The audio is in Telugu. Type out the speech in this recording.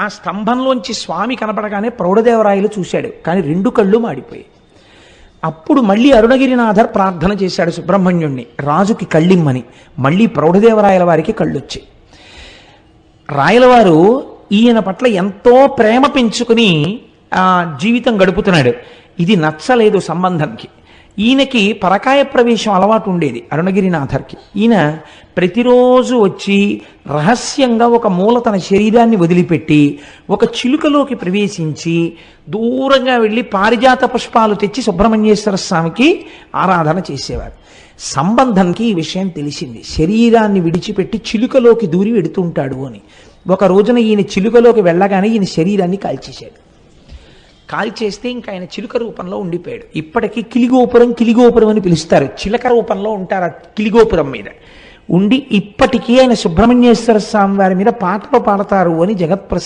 ఆ స్తంభంలోంచి స్వామి కనపడగానే ప్రౌఢదేవరాయలు చూశాడు కానీ రెండు కళ్ళు మాడిపోయాయి. అప్పుడు మళ్ళీ అరుణగిరినాథర్ ప్రార్థన చేశాడు సుబ్రహ్మణ్యుణ్ణి రాజుకి కళ్ళిమ్మని. మళ్ళీ ప్రౌఢదేవరాయల వారికి కళ్ళొచ్చాయి. రాయలవారు ఈయన పట్ల ఎంతో ప్రేమ పెంచుకుని ఆ జీవితం గడుపుతున్నాడు. ఇది నచ్చలేదు సంబంధంకి. ఈయనకి పరకాయ ప్రవేశం అలవాటు ఉండేది అరుణగిరినాథర్కి. ఈయన ప్రతిరోజు వచ్చి రహస్యంగా ఒక మూల తన శరీరాన్ని వదిలిపెట్టి ఒక చిలుకలోకి ప్రవేశించి దూరంగా వెళ్ళి పారిజాత పుష్పాలు తెచ్చి సుబ్రహ్మణ్యేశ్వర స్వామికి ఆరాధన చేసేవారు. సంబంధంకి ఈ విషయం తెలిసింది. శరీరాన్ని విడిచిపెట్టి చిలుకలోకి దూరి వెడుతుంటాడు అని. ఒక రోజున ఈయన చిలుకలోకి వెళ్ళగానే ఈయన శరీరాన్ని కాల్చేశాడు. కాల్చేస్తే ఇంకా ఆయన చిలుక రూపంలో ఉండిపోయాడు. ఇప్పటికీ కిలిగోపురం కిలిగోపురం అని పిలుస్తారు. చిలక రూపంలో ఉంటారు ఆ కిలిగోపురం మీద. ఉండి ఇప్పటికీ ఆయన సుబ్రహ్మణ్యేశ్వర స్వామి వారి మీద పాటలు పాడతారు అని జగత్ప్రసిద్ధి